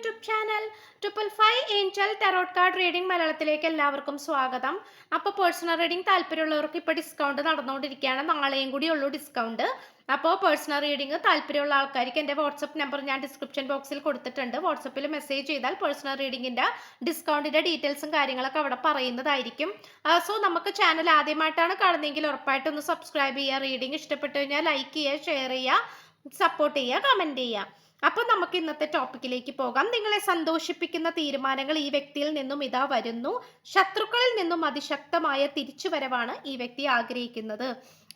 YouTube channel triple five angel tarot card reading മലയാളത്തിലേക്ക് എല്ലാവർക്കും സ്വാഗതം. അപ്പോൾ പേഴ്സണൽ റീഡിംഗ് താല്പര്യമുള്ളവർക്ക് ഇപ്പോൾ ഡിസ്കൗണ്ട് നടന്നുകൊണ്ടിരിക്കുകയാണ്. നാളെയും കൂടി ഉള്ളൂ ഡിസ്കൗണ്ട് അപ്പോൾ പേഴ്സണൽ റീഡിംഗ് താല്പര്യമുള്ള ആൾക്കാർക്ക് എന്റെ വാട്സപ്പ് നമ്പർ ഞാൻ ഡിസ്ക്രിപ്ഷൻ ബോക്സിൽ കൊടുത്തിട്ടുണ്ട്. വാട്സപ്പിൽ മെസ്സേജ് ചെയ്താൽ പേഴ്സണൽ റീഡിങ്ങിന്റെ ഡിസ്കൗണ്ടിന്റെ ഡീറ്റെയിൽസും കാര്യങ്ങളൊക്കെ അവിടെ പറയുന്നതായിരിക്കും. സോ നമുക്ക് ചാനൽ ആദ്യമായിട്ടാണ് കാണുന്നതെങ്കിൽ ഉറപ്പായിട്ടൊന്ന് സബ്സ്ക്രൈബ് ചെയ്യുക റീഡിംഗ് ഇഷ്ടപ്പെട്ടു കഴിഞ്ഞാൽ ലൈക്ക് ചെയ്യുക ഷെയർ ചെയ്യുക സപ്പോർട്ട് ചെയ്യുക കമന്റ് ചെയ്യുക. അപ്പോൾ നമുക്ക് ഇന്നത്തെ ടോപ്പിക്കിലേക്ക് പോകാം. നിങ്ങളെ സന്തോഷിപ്പിക്കുന്ന തീരുമാനങ്ങൾ ഈ വ്യക്തിയിൽ നിന്നും ഇതാ വരുന്നു. ശത്രുക്കളിൽ നിന്നും അതിശക്തമായ തിരിച്ചുവരവാണ് ഈ വ്യക്തി ആഗ്രഹിക്കുന്നത്.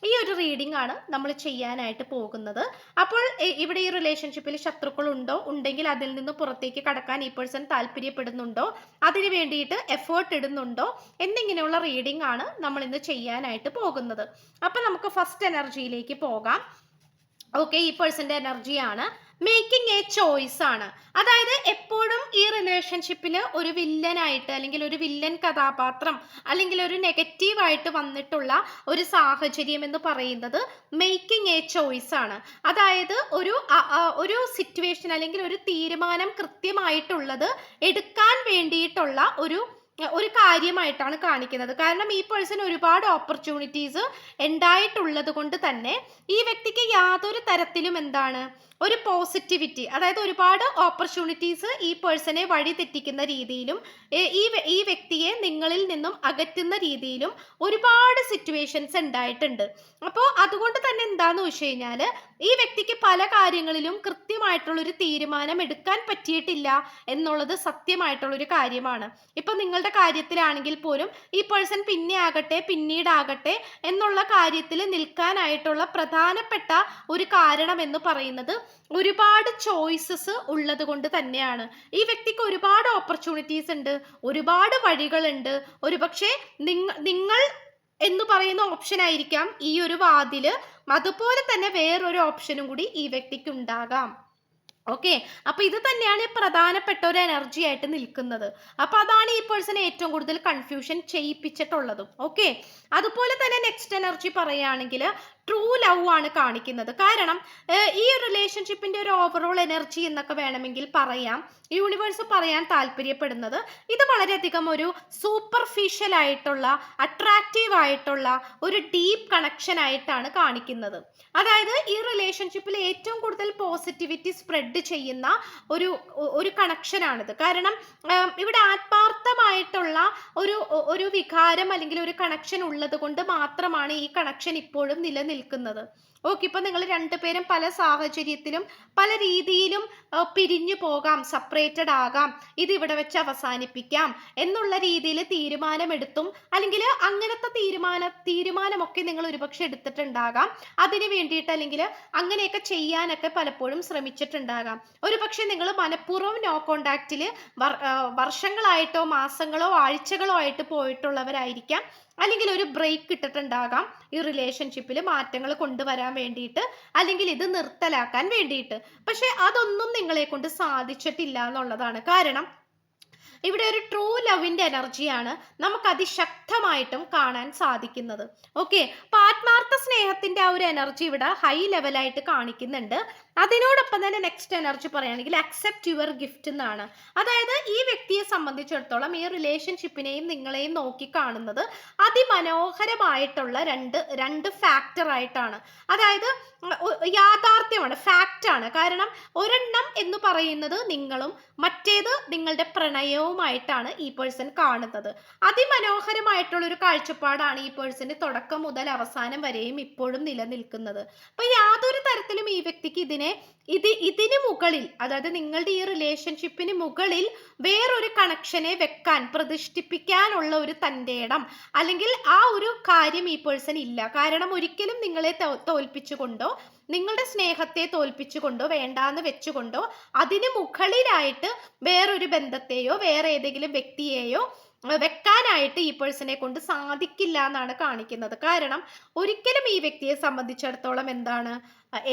ഈ ഒരു റീഡിംഗ് ആണ് നമ്മൾ ചെയ്യാനായിട്ട് പോകുന്നത്. അപ്പോൾ ഇവിടെ ഈ റിലേഷൻഷിപ്പിൽ ശത്രുക്കൾ ഉണ്ടോ? ഉണ്ടെങ്കിൽ അതിൽ നിന്ന് പുറത്തേക്ക് കടക്കാൻ ഈ പേഴ്സൺ താല്പര്യപ്പെടുന്നുണ്ടോ? അതിന് വേണ്ടിയിട്ട് എഫേർട്ട് ഇടുന്നുണ്ടോ? എന്നിങ്ങനെയുള്ള റീഡിംഗ് ആണ് നമ്മൾ ഇന്ന് ചെയ്യാനായിട്ട് പോകുന്നത്. അപ്പോൾ നമുക്ക് ഫസ്റ്റ് എനർജിയിലേക്ക് പോകാം. ഓക്കെ ഈ പേഴ്സന്റെ എനർജിയാണ് മേക്കിംഗ് എ ചോയ്സ് ആണ്. അതായത് എപ്പോഴും ഈ റിലേഷൻഷിപ്പിൽ ഒരു വില്ലനായിട്ട് അല്ലെങ്കിൽ ഒരു വില്ലൻ കഥാപാത്രം അല്ലെങ്കിൽ ഒരു നെഗറ്റീവായിട്ട് വന്നിട്ടുള്ള ഒരു സാഹചര്യം എന്ന് പറയുന്നത് മേക്കിംഗ് എ ചോയ്സ് ആണ്. അതായത് ഒരു ഒരു സിറ്റുവേഷൻ അല്ലെങ്കിൽ ഒരു തീരുമാനം കൃത്യമായിട്ടുള്ളത് എടുക്കാൻ വേണ്ടിയിട്ടുള്ള ഒരു ഒരു കാര്യമായിട്ടാണ് കാണിക്കുന്നത്. കാരണം ഈ പേഴ്സൺ ഒരുപാട് ഓപ്പർച്യൂണിറ്റീസ് ഉണ്ടായിട്ടുള്ളത് കൊണ്ട് തന്നെ ഈ വ്യക്തിക്ക് യാതൊരു തരത്തിലും എന്താണ് ഒരു പോസിറ്റിവിറ്റി അതായത് ഒരുപാട് ഓപ്പർച്യൂണിറ്റീസ് ഈ പേഴ്സണെ വഴി തെറ്റിക്കുന്ന രീതിയിലും ഈ ഈ വ്യക്തിയെ നിങ്ങളിൽ നിന്നും അകറ്റുന്ന രീതിയിലും ഒരുപാട് സിറ്റുവേഷൻസ് ഉണ്ടായിട്ടുണ്ട്. അപ്പോൾ അതുകൊണ്ട് തന്നെ എന്താന്ന് വെച്ച് കഴിഞ്ഞാൽ ഈ വ്യക്തിക്ക് പല കാര്യങ്ങളിലും കൃത്യമായിട്ടുള്ളൊരു തീരുമാനം എടുക്കാൻ പറ്റിയിട്ടില്ല എന്നുള്ളത് സത്യമായിട്ടുള്ളൊരു കാര്യമാണ്. ഇപ്പം നിങ്ങളുടെ കാര്യത്തിലാണെങ്കിൽ പോലും ഈ പേഴ്സൺ പിന്നെ ആകട്ടെ പിന്നീടാകട്ടെ എന്നുള്ള കാര്യത്തിൽ നിൽക്കാനായിട്ടുള്ള പ്രധാനപ്പെട്ട ഒരു കാരണം എന്ന് പറയുന്നത് ഒരുപാട് ചോയ്സസ് ഉള്ളത് കൊണ്ട് തന്നെയാണ്. ഈ വ്യക്തിക്ക് ഒരുപാട് ഓപ്പർച്യൂണിറ്റീസ് ഉണ്ട് ഒരുപാട് വഴികളുണ്ട്. ഒരുപക്ഷെ നിങ്ങ നിങ്ങൾ എന്ന് പറയുന്ന ഓപ്ഷൻ ആയിരിക്കാം ഈ ഒരു വാതിൽ. അതുപോലെ തന്നെ വേറൊരു ഓപ്ഷനും കൂടി ഈ വ്യക്തിക്ക് ഉണ്ടാകാം. ഓക്കെ അപ്പൊ ഇത് തന്നെയാണ് പ്രധാനപ്പെട്ട ഒരു എനർജി ആയിട്ട് നിൽക്കുന്നത്. അപ്പൊ അതാണ് ഈ പേഴ്സണെ ഏറ്റവും കൂടുതൽ കൺഫ്യൂഷൻ ചെയ്യിപ്പിച്ചിട്ടുള്ളതും. ഓക്കെ അതുപോലെ തന്നെ നെക്സ്റ്റ് എനർജി പറയുകയാണെങ്കിൽ ട്രൂ ലവ് ആണ് കാണിക്കുന്നത്. കാരണം ഈ റിലേഷൻഷിപ്പിന്റെ ഒരു ഓവറോൾ എനർജി എന്നൊക്കെ വേണമെങ്കിൽ പറയാം. യൂണിവേഴ്സ് പറയാൻ താല്പര്യപ്പെടുന്നത് ഇത് വളരെയധികം ഒരു സൂപ്പർഫിഷ്യൽ ആയിട്ടുള്ള അട്രാക്റ്റീവ് ആയിട്ടുള്ള ഒരു ഡീപ്പ് കണക്ഷൻ ആയിട്ടാണ് കാണിക്കുന്നത്. അതായത് ഈ റിലേഷൻഷിപ്പിൽ ഏറ്റവും കൂടുതൽ പോസിറ്റിവിറ്റി സ്പ്രെഡ് ചെയ്യുന്ന ഒരു ഒരു കണക്ഷനാണിത് കാരണം ഇവിടെ ആത്മാർത്ഥമായിട്ടുള്ള ഒരു ഒരു വികാരം അല്ലെങ്കിൽ ഒരു കണക്ഷൻ ഉള്ളത് കൊണ്ട് മാത്രമാണ് ഈ കണക്ഷൻ ഇപ്പോഴും നിലനിൽക്കുന്നത് ഓക്കെ ഇപ്പൊ നിങ്ങൾ രണ്ടുപേരും പല സാഹചര്യത്തിലും പല രീതിയിലും പിരിഞ്ഞു പോകാം സെപ്പറേറ്റഡ് ആകാം ഇത് ഇവിടെ വെച്ച് അവസാനിപ്പിക്കാം എന്നുള്ള രീതിയിൽ തീരുമാനമെടുത്തും അല്ലെങ്കിൽ അങ്ങനത്തെ തീരുമാന തീരുമാനമൊക്കെ നിങ്ങൾ ഒരുപക്ഷെ എടുത്തിട്ടുണ്ടാകാം. അതിന് വേണ്ടിയിട്ട് അല്ലെങ്കിൽ അങ്ങനെയൊക്കെ ചെയ്യാനൊക്കെ പലപ്പോഴും ശ്രമിച്ചിട്ടുണ്ടാകാം. ഒരുപക്ഷെ നിങ്ങൾ മനഃപൂർവം നോ കോണ്ടാക്റ്റിൽ വർഷങ്ങളായിട്ടോ മാസങ്ങളോ ആഴ്ചകളോ ആയിട്ട് പോയിട്ടുള്ളവരായിരിക്കാം. അല്ലെങ്കിൽ ഒരു ബ്രേക്ക് ഇട്ടിട്ടുണ്ടാകാം. ഈ റിലേഷൻഷിപ്പിൽ മാറ്റങ്ങൾ കൊണ്ടുവരാൻ വേണ്ടിയിട്ട് അല്ലെങ്കിൽ ഇത് നിർത്തലാക്കാൻ വേണ്ടിയിട്ട്. പക്ഷെ അതൊന്നും നിങ്ങളെ കൊണ്ട് സാധിച്ചിട്ടില്ല എന്നുള്ളതാണ് കാരണം ഇവിടെ ഒരു ട്രൂ ലവിന്റെ എനർജിയാണ് നമുക്ക് അതിശക്തമായിട്ടും കാണാൻ സാധിക്കുന്നത്. ഓക്കെ അപ്പൊ ആത്മാർത്ഥ സ്നേഹത്തിന്റെ ആ ഒരു എനർജി ഇവിടെ ഹൈ ലെവലായിട്ട് കാണിക്കുന്നുണ്ട്. അതിനോടൊപ്പം തന്നെ നെക്സ്റ്റ് എനർജി പറയുകയാണെങ്കിൽ അക്സെപ്റ്റ് യുവർ ഗിഫ്റ്റ് എന്നാണ്. അതായത് ഈ വ്യക്തിയെ സംബന്ധിച്ചിടത്തോളം ഈ റിലേഷൻഷിപ്പിനെയും നിങ്ങളെയും നോക്കി കാണുന്നത് അതിമനോഹരമായിട്ടുള്ള രണ്ട് രണ്ട് ഫാക്ടർ ആയിട്ടാണ്. അതായത് യാഥാർത്ഥ്യമാണ് ഫാക്റ്റാണ് കാരണം ഒരെണ്ണം എന്ന് പറയുന്നത് നിങ്ങളും മറ്റേത് നിങ്ങളുടെ പ്രണയവുമായിട്ടാണ് ഈ പേഴ്സൺ കാണുന്നത്. അതിമനോഹരമായിട്ടുള്ള ഒരു കാഴ്ചപ്പാടാണ് ഈ പേഴ്സന്റെ തുടക്കം മുതൽ അവസാനം വരെയും ഇപ്പോഴും നിലനിൽക്കുന്നത്. അപ്പൊ യാതൊരു തരത്തിലും ഈ വ്യക്തിക്ക് ഇതിനെ ഇത് ഇതിന് മുകളിൽ അതായത് നിങ്ങളുടെ ഈ റിലേഷൻഷിപ്പിന് മുകളിൽ വേറൊരു കണക്ഷനെ വെക്കാൻ പ്രതിഷ്ഠിപ്പിക്കാനുള്ള ഒരു തന്റെ ഇടം അല്ലെങ്കിൽ ആ ഒരു കാര്യം ഈ പേഴ്സൺ ഇല്ല. കാരണം ഒരിക്കലും നിങ്ങളെ തോൽപ്പിച്ചുകൊണ്ടോ നിങ്ങളുടെ സ്നേഹത്തെ തോൽപ്പിച്ചുകൊണ്ടോ വേണ്ടാന്ന് വെച്ചുകൊണ്ടോ അതിന് മുകളിലായിട്ട് വേറൊരു ബന്ധത്തെയോ വേറെ ഏതെങ്കിലും വ്യക്തിയെയോ വെക്കാനായിട്ട് ഈ പേഴ്സണെ കൊണ്ട് സാധിക്കില്ല എന്നാണ് കാണിക്കുന്നത്. കാരണം ഒരിക്കലും ഈ വ്യക്തിയെ സംബന്ധിച്ചിടത്തോളം എന്താണ്?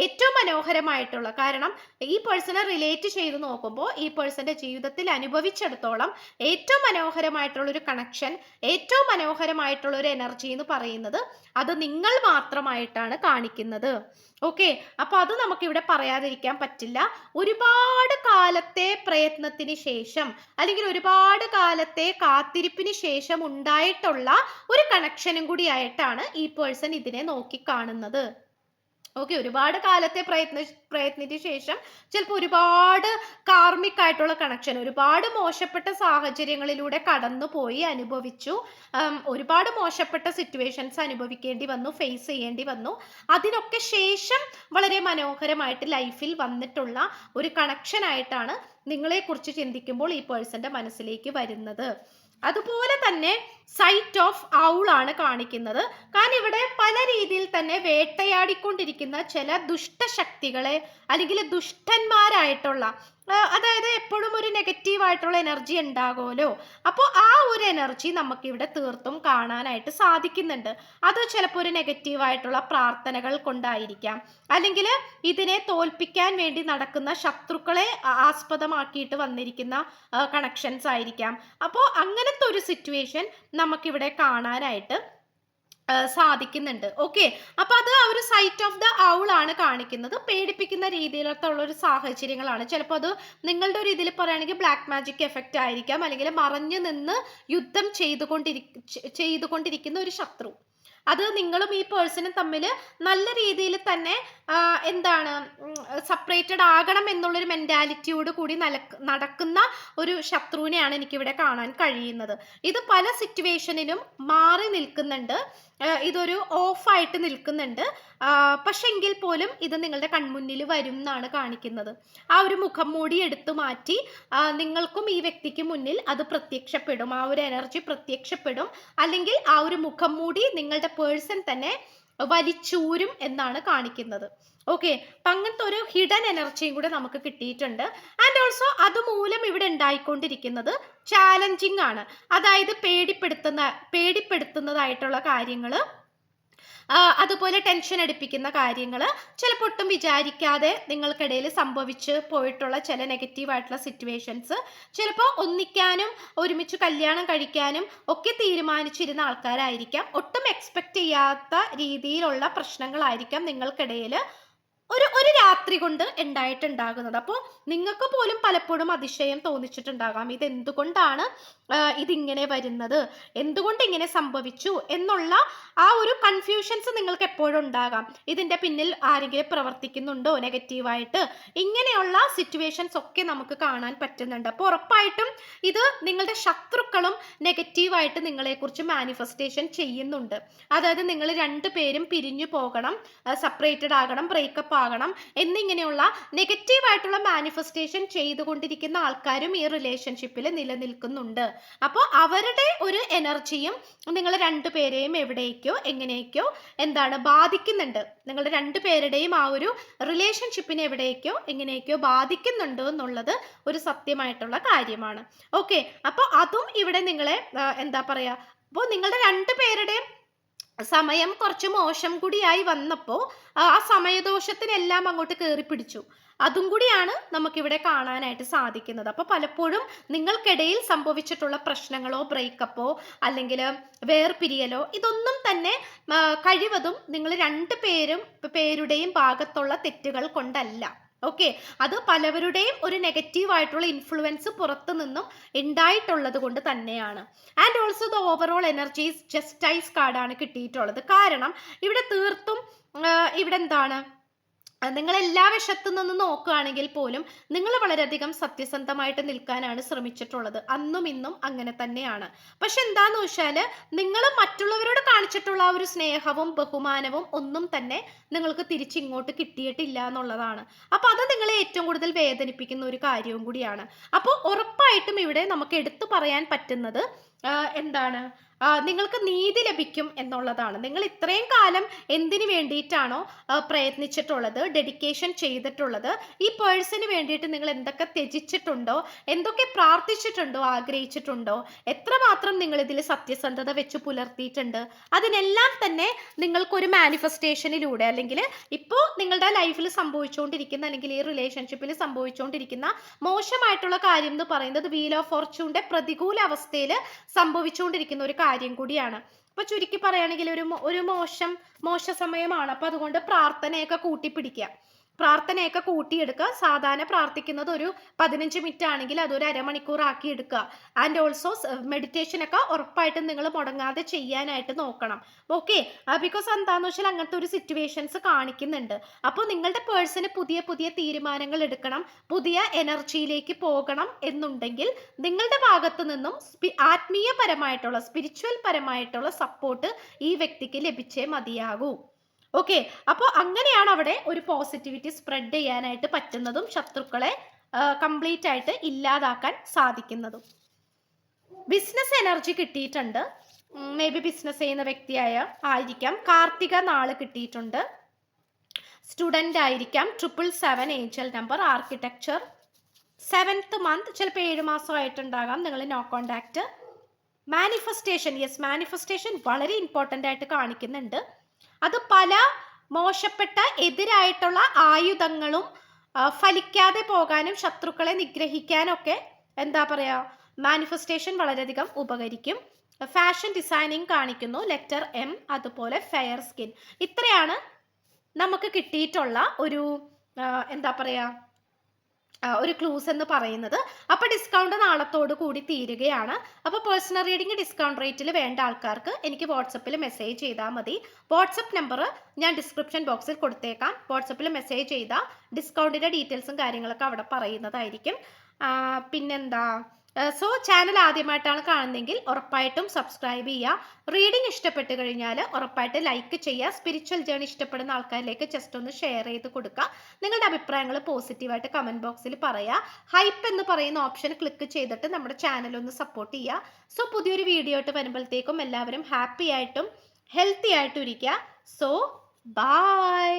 ഏറ്റവും മനോഹരമായിട്ടുള്ള. കാരണം ഈ പേഴ്സണെ റിലേറ്റ് ചെയ്ത് നോക്കുമ്പോൾ ഈ പേഴ്സന്റെ ജീവിതത്തിൽ അനുഭവിച്ചെടുത്തോളം ഏറ്റവും മനോഹരമായിട്ടുള്ള ഒരു കണക്ഷൻ ഏറ്റവും മനോഹരമായിട്ടുള്ള ഒരു എനർജി എന്ന് പറയുന്നത് അത് നിങ്ങൾ മാത്രമായിട്ടാണ് കാണിക്കുന്നത്. ഓക്കെ അപ്പൊ അത് നമുക്ക് ഇവിടെ പറയാതിരിക്കാൻ പറ്റില്ല. ഒരുപാട് കാലത്തെ പ്രയത്നത്തിന് ശേഷം അല്ലെങ്കിൽ ഒരുപാട് കാലത്തെ കാത്തിരിപ്പിന് ശേഷം ഉണ്ടായിട്ടുള്ള ഒരു കണക്ഷനും കൂടി ആയിട്ടാണ് ഈ പേഴ്സൺ ഇതിനെ നോക്കി കാണുന്നത്. ഓക്കെ ഒരുപാട് കാലത്തെ പ്രയത്ന പ്രയത്നത്തിന് ശേഷം ചിലപ്പോൾ ഒരുപാട് കാർമിക് ആയിട്ടുള്ള കണക്ഷൻ ഒരുപാട് മോശപ്പെട്ട സാഹചര്യങ്ങളിലൂടെ കടന്നു പോയി അനുഭവിച്ചു ഒരുപാട് മോശപ്പെട്ട സിറ്റുവേഷൻസ് അനുഭവിക്കേണ്ടി വന്നു ഫേസ് ചെയ്യേണ്ടി വന്നു. അതിനൊക്കെ ശേഷം വളരെ മനോഹരമായിട്ട് ലൈഫിൽ വന്നിട്ടുള്ള ഒരു കണക്ഷൻ ആയിട്ടാണ് നിങ്ങളെക്കുറിച്ച് ചിന്തിക്കുമ്പോൾ ഈ പേഴ്സന്റെ മനസ്സിലേക്ക് വരുന്നത്. അതുപോലെ തന്നെ സൈറ്റ് ഓഫ് ഔൾ ആണ് കാണിക്കുന്നത്. കാരണം ഇവിടെ പല രീതിയിൽ തന്നെ വേട്ടയാടിക്കൊണ്ടിരിക്കുന്ന ചില ദുഷ്ടശക്തികളെ അല്ലെങ്കിൽ ദുഷ്ടന്മാരായിട്ടുള്ള അതായത് എപ്പോഴും ഒരു നെഗറ്റീവ് ആയിട്ടുള്ള എനർജി ഉണ്ടാകുമല്ലോ. അപ്പോൾ ആ ഒരു എനർജി നമുക്കിവിടെ തീർത്തും കാണാനായിട്ട് സാധിക്കുന്നുണ്ട്. അത് ചിലപ്പോൾ ഒരു നെഗറ്റീവ് ആയിട്ടുള്ള പ്രാർത്ഥനകൾ കൊണ്ടായിരിക്കാം. അല്ലെങ്കിൽ ഇതിനെ തോൽപ്പിക്കാൻ വേണ്ടി നടക്കുന്ന ശത്രുക്കളെ ആസ്പദമാക്കിയിട്ട് വന്നിരിക്കുന്ന കണക്ഷൻസ് ആയിരിക്കാം. അപ്പോൾ അങ്ങനത്തെ ഒരു സിറ്റുവേഷൻ നമുക്കിവിടെ കാണാനായിട്ട് സാധിക്കുന്നുണ്ട്. ഓക്കെ അപ്പൊ അത് ആ ഒരു സൈറ്റ് ഓഫ് ദ ഔൾ ആണ് കാണിക്കുന്നത്. പേടിപ്പിക്കുന്ന രീതിയിലൊക്കെ ഉള്ള ഒരു സാഹചര്യങ്ങളാണ്. ചിലപ്പോൾ അത് നിങ്ങളുടെ ഒരു ഇതിൽ പറയുകയാണെങ്കിൽ ബ്ലാക്ക് മാജിക് എഫക്റ്റ് ആയിരിക്കാം. അല്ലെങ്കിൽ മറഞ്ഞു നിന്ന് യുദ്ധം ചെയ്തുകൊണ്ടിരി ചെയ്തുകൊണ്ടിരിക്കുന്ന ഒരു ശത്രു. അത് നിങ്ങളും ഈ പേഴ്സണും തമ്മിൽ നല്ല രീതിയിൽ തന്നെ എന്താണ് സെപ്പറേറ്റഡ് ആകണം എന്നുള്ളൊരു മെന്റാലിറ്റിയോട് കൂടി നടക്കുന്ന ഒരു ശത്രുവിനെയാണ് എനിക്കിവിടെ കാണാൻ കഴിയുന്നത്. ഇത് പല സിറ്റുവേഷനിലും മാറി നിൽക്കുന്നുണ്ട്. ഇതൊരു ഓഫായിട്ട് നിൽക്കുന്നുണ്ട്. പക്ഷെങ്കിൽ പോലും ഇത് നിങ്ങളുടെ കൺമുന്നിൽ വരും എന്നാണ് കാണിക്കുന്നത്. ആ ഒരു മുഖം മൂടി എടുത്തു മാറ്റി നിങ്ങൾക്കും ഈ വ്യക്തിക്ക് മുന്നിൽ അത് പ്രത്യക്ഷപ്പെടും. ആ ഒരു എനർജി പ്രത്യക്ഷപ്പെടും. അല്ലെങ്കിൽ ആ ഒരു മുഖം മൂടി നിങ്ങളുടെ പേഴ്സൺ തന്നെ വലിച്ചൂരും എന്നാണ് കാണിക്കുന്നത്. ഓക്കെ അപ്പം അങ്ങനത്തെ ഒരു ഹിഡൻ എനർജിയും കൂടെ നമുക്ക് കിട്ടിയിട്ടുണ്ട്. ആൻഡ് ഓൾസോ അതുമൂലം ഇവിടെ ഉണ്ടായിക്കൊണ്ടിരിക്കുന്നത് ചാലഞ്ചിങ് ആണ്. അതായത് പേടിപ്പെടുത്തുന്ന പേടിപ്പെടുത്തുന്നതായിട്ടുള്ള കാര്യങ്ങൾ അതുപോലെ ടെൻഷൻ അടിപ്പിക്കുന്ന കാര്യങ്ങൾ ചിലപ്പോൾ ഒട്ടും വിചാരിക്കാതെ നിങ്ങൾക്കിടയിൽ സംഭവിച്ച് പോയിട്ടുള്ള ചില നെഗറ്റീവ് ആയിട്ടുള്ള സിറ്റുവേഷൻസ് ചിലപ്പോൾ ഒന്നിക്കാനും ഒരുമിച്ച് കല്യാണം കഴിക്കാനും ഒക്കെ തീരുമാനിച്ചിരുന്ന ആൾക്കാരായിരിക്കാം. ഒട്ടും എക്സ്പെക്റ്റ് ചെയ്യാത്ത രീതിയിലുള്ള പ്രശ്നങ്ങളായിരിക്കാം നിങ്ങൾക്കിടയിൽ ഒരു ഒരു രാത്രി കൊണ്ട് ഉണ്ടായിട്ടുണ്ടാകുന്നത്. അപ്പോൾ നിങ്ങൾക്ക് പോലും പലപ്പോഴും അതിശയം തോന്നിച്ചിട്ടുണ്ടാകാം. ഇത് എന്തുകൊണ്ടാണ് ഇതിങ്ങനെ വരുന്നത്? എന്തുകൊണ്ട് ഇങ്ങനെ സംഭവിച്ചു? എന്നുള്ള ആ ഒരു കൺഫ്യൂഷൻസ് നിങ്ങൾക്ക് എപ്പോഴും ഉണ്ടാകാം. ഇതിന്റെ പിന്നിൽ ആരെങ്കിലും പ്രവർത്തിക്കുന്നുണ്ടോ നെഗറ്റീവായിട്ട് ഇങ്ങനെയുള്ള സിറ്റുവേഷൻസ് ഒക്കെ നമുക്ക് കാണാൻ പറ്റുന്നുണ്ട്. അപ്പോൾ ഉറപ്പായിട്ടും ഇത് നിങ്ങളുടെ ശത്രുക്കളും നെഗറ്റീവായിട്ട് നിങ്ങളെക്കുറിച്ച് മാനിഫെസ്റ്റേഷൻ ചെയ്യുന്നുണ്ട്. അതായത് നിങ്ങൾ രണ്ടു പേരും പിരിഞ്ഞു പോകണം സെപ്പറേറ്റഡ് ആകണം ബ്രേക്കപ്പ് ആകണം എന്നിങ്ങനെയുള്ള നെഗറ്റീവ് ആയിട്ടുള്ള മാനിഫെസ്റ്റേഷൻ ചെയ്തുകൊണ്ടിരിക്കുന്ന ആൾക്കാരും ഈ റിലേഷൻഷിപ്പിൽ നിലനിൽക്കുന്നുണ്ട്. അപ്പോൾ അവരുടെ ഒരു എനർജിയും നിങ്ങൾ രണ്ടുപേരെയും എവിടേക്കോ എങ്ങനെയൊക്കെയോ എന്താണ് ബാധിക്കുന്നുണ്ട്. നിങ്ങളുടെ രണ്ടുപേരുടെയും ആ ഒരു റിലേഷൻഷിപ്പിനെ എവിടേക്കോ എങ്ങനെയൊക്കെയോ ബാധിക്കുന്നുണ്ട് എന്നുള്ളത് ഒരു സത്യമായിട്ടുള്ള കാര്യമാണ്. ഓക്കെ അപ്പോൾ അതും ഇവിടെ നിങ്ങളെ എന്താ പറയുക അപ്പോൾ നിങ്ങളുടെ രണ്ടുപേരുടെയും സമയം കുറച്ച് മോശം കൂടിയായി വന്നപ്പോൾ ആ സമയദോഷത്തിനെല്ലാം അങ്ങോട്ട് കയറി പിടിച്ചു. അതും കൂടിയാണ് നമുക്കിവിടെ കാണാനായിട്ട് സാധിക്കുന്നത്. അപ്പോൾ പലപ്പോഴും നിങ്ങൾക്കിടയിൽ സംഭവിച്ചിട്ടുള്ള പ്രശ്നങ്ങളോ ബ്രേക്കപ്പോ അല്ലെങ്കിൽ വേർപിരിയലോ ഇതൊന്നും തന്നെ കഴിവതും നിങ്ങൾ രണ്ടു പേരും പേരുടെയും ഭാഗത്തുള്ള തെറ്റുകൾ കൊണ്ടല്ല. ഓക്കെ അത് പലവരുടെയും ഒരു നെഗറ്റീവ് ആയിട്ടുള്ള ഇൻഫ്ലുവൻസ് പുറത്തു നിന്നും ഉണ്ടായിട്ടുള്ളത് കൊണ്ട് തന്നെയാണ്. And also the overall energies justice കാർഡാണ് കിട്ടിയിട്ടുള്ളത്. കാരണം ഇവിടെ തീർത്തും ഇവിടെ എന്താണ്? നിങ്ങൾ എല്ലാ വശത്തു നിന്ന് നോക്കുകയാണെങ്കിൽ പോലും നിങ്ങൾ വളരെയധികം സത്യസന്ധമായിട്ട് നിൽക്കാനാണ് ശ്രമിച്ചിട്ടുള്ളത്. അന്നും ഇന്നും അങ്ങനെ തന്നെയാണ്. പക്ഷെ എന്താന്ന് വെച്ചാൽ നിങ്ങൾ മറ്റുള്ളവരോട് കാണിച്ചിട്ടുള്ള ആ ഒരു സ്നേഹവും ബഹുമാനവും ഒന്നും തന്നെ നിങ്ങൾക്ക് തിരിച്ചിങ്ങോട്ട് കിട്ടിയിട്ടില്ല എന്നുള്ളതാണ്. അപ്പൊ അത് നിങ്ങളെ ഏറ്റവും കൂടുതൽ വേദനിപ്പിക്കുന്ന ഒരു കാര്യവും കൂടിയാണ്. അപ്പോൾ ഉറപ്പായിട്ടും ഇവിടെ നമുക്ക് എടുത്തു പറയാൻ പറ്റുന്നത് എന്താണ്? നിങ്ങൾക്ക് നീതി ലഭിക്കും എന്നുള്ളതാണ്. നിങ്ങൾ ഇത്രയും കാലം എന്തിനു വേണ്ടിയിട്ടാണോ പ്രയത്നിച്ചിട്ടുള്ളത് ഡെഡിക്കേഷൻ ചെയ്തിട്ടുള്ളത്? ഈ പേഴ്സിന് വേണ്ടിയിട്ട് നിങ്ങൾ എന്തൊക്കെ ത്യജിച്ചിട്ടുണ്ടോ? എന്തൊക്കെ പ്രാർത്ഥിച്ചിട്ടുണ്ടോ ആഗ്രഹിച്ചിട്ടുണ്ടോ? എത്രമാത്രം നിങ്ങൾ ഇതിൽ സത്യസന്ധത വെച്ച് പുലർത്തിയിട്ടുണ്ട്? അതിനെല്ലാം തന്നെ നിങ്ങൾക്കൊരു മാനിഫെസ്റ്റേഷനിലൂടെ അല്ലെങ്കിൽ ഇപ്പോൾ നിങ്ങളുടെ ലൈഫിൽ സംഭവിച്ചുകൊണ്ടിരിക്കുന്ന അല്ലെങ്കിൽ ഈ റിലേഷൻഷിപ്പിൽ സംഭവിച്ചുകൊണ്ടിരിക്കുന്ന മോശമായിട്ടുള്ള കാര്യം എന്ന് പറയുന്നത് വീൽ ഓഫ് ഫോർച്യൂണിന്റെ പ്രതികൂല അവസ്ഥയിൽ സംഭവിച്ചുകൊണ്ടിരിക്കുന്ന ഒരു കാര്യം കൂടിയാണ്. അപ്പൊ ചുരുക്കി പറയുകയാണെങ്കിൽ ഒരു ഒരു മോശം മോശ സമയമാണ്. അപ്പൊ അതുകൊണ്ട് പ്രാർത്ഥനയൊക്കെ കൂട്ടിപ്പിടിക്കുക. പ്രാർത്ഥനയൊക്കെ കൂട്ടിയെടുക്കുക. സാധാരണ പ്രാർത്ഥിക്കുന്നത് ഒരു പതിനഞ്ച് മിനിറ്റ് ആണെങ്കിൽ അതൊരു അരമണിക്കൂർ ആക്കി എടുക്കുക ആൻഡ് ഓൾസോ മെഡിറ്റേഷൻ ഒക്കെ ഉറപ്പായിട്ടും നിങ്ങൾ മുടങ്ങാതെ ചെയ്യാനായിട്ട് നോക്കണം. ഓക്കെ ബിക്കോസ് എന്താന്ന് വെച്ചാൽ അങ്ങനത്തെ ഒരു സിറ്റുവേഷൻസ് കാണിക്കുന്നുണ്ട്. അപ്പോൾ നിങ്ങളുടെ പേഴ്സണ് പുതിയ പുതിയ തീരുമാനങ്ങൾ എടുക്കണം. പുതിയ എനർജിയിലേക്ക് പോകണം എന്നുണ്ടെങ്കിൽ നിങ്ങളുടെ ഭാഗത്ത് നിന്നും ആത്മീയപരമായിട്ടുള്ള സ്പിരിച്വൽ പരമായിട്ടുള്ള സപ്പോർട്ട് ഈ വ്യക്തിക്ക് ലഭിച്ചേ മതിയാകൂ. ഓക്കെ അപ്പോൾ അങ്ങനെയാണ് അവിടെ ഒരു പോസിറ്റിവിറ്റി സ്പ്രെഡ് ചെയ്യാനായിട്ട് പറ്റുന്നതും ശത്രുക്കളെ കംപ്ലീറ്റ് ആയിട്ട് ഇല്ലാതാക്കാൻ സാധിക്കുന്നതും. ബിസിനസ് എനർജി കിട്ടിയിട്ടുണ്ട്. മേ ബി ബിസിനസ് ചെയ്യുന്ന വ്യക്തിയായ ആയിരിക്കാം. കാർത്തിക നാൾ കിട്ടിയിട്ടുണ്ട്. സ്റ്റുഡന്റ് ആയിരിക്കാം. Triple seven angel number architecture seventh month ചിലപ്പോൾ ഏഴ് മാസമായിട്ടുണ്ടാകാം. നിങ്ങൾ no contact manifestation yes manifestation വളരെ ഇമ്പോർട്ടന്റ് ആയിട്ട് കാണിക്കുന്നുണ്ട്. അത് പല മോശപ്പെട്ട എതിരായിട്ടുള്ള ആയുധങ്ങളും ഫലിക്കാതെ പോകാനും ശത്രുക്കളെ നിഗ്രഹിക്കാനൊക്കെ എന്താ പറയുക മാനിഫെസ്റ്റേഷൻ വളരെയധികം ഉപകരിക്കും. ഫാഷൻ ഡിസൈനിങ് കാണിക്കുന്നു ലെറ്റർ എം അതുപോലെ ഫെയർ സ്കിൻ ഇത്രയാണ് നമുക്ക് കിട്ടിയിട്ടുള്ള ഒരു എന്താ പറയുക ഒരു ക്ലൂസ് എന്ന് പറയുന്നത്. അപ്പോൾ ഡിസ്കൗണ്ട് നാളത്തോട് കൂടി തീരുകയാണ്. അപ്പോൾ പേഴ്സണൽ റീഡിംഗ് ഡിസ്കൗണ്ട് റേറ്റിൽ വേണ്ട ആൾക്കാർക്ക് എനിക്ക് വാട്സപ്പിൽ മെസ്സേജ് ചെയ്താൽ മതി. വാട്സപ്പ് നമ്പർ ഞാൻ ഡിസ്ക്രിപ്ഷൻ ബോക്സിൽ കൊടുത്തേക്കാം. വാട്സപ്പിൽ മെസ്സേജ് ചെയ്താൽ ഡിസ്കൗണ്ടിന്റെ ഡീറ്റെയിൽസും കാര്യങ്ങളൊക്കെ അവിടെ പറയുന്നതായിരിക്കും. പിന്നെന്താ? സോ ചാനൽ ആദ്യമായിട്ടാണ് കാണുന്നതെങ്കിൽ ഉറപ്പായിട്ടും സബ്സ്ക്രൈബ് ചെയ്യുക. റീഡിംഗ് ഇഷ്ടപ്പെട്ട് കഴിഞ്ഞാൽ ഉറപ്പായിട്ട് ലൈക്ക് ചെയ്യുക. സ്പിരിച്വൽ ജേണി ഇഷ്ടപ്പെടുന്ന ആൾക്കാരിലേക്ക് ജസ്റ്റ് ഒന്ന് ഷെയർ ചെയ്ത് കൊടുക്കുക. നിങ്ങളുടെ അഭിപ്രായങ്ങൾ പോസിറ്റീവായിട്ട് കമന്റ് ബോക്സിൽ പറയുക. ഹൈപ്പ് എന്ന് പറയുന്ന ഓപ്ഷൻ ക്ലിക്ക് ചെയ്തിട്ട് നമ്മുടെ ചാനൽ ഒന്ന് സപ്പോർട്ട് ചെയ്യുക. സോ പുതിയൊരു വീഡിയോ ആയിട്ട് വരുമ്പോഴത്തേക്കും എല്ലാവരും ഹാപ്പി ആയിട്ടും ഹെൽത്തി ആയിട്ടും ഇരിക്കുക. So by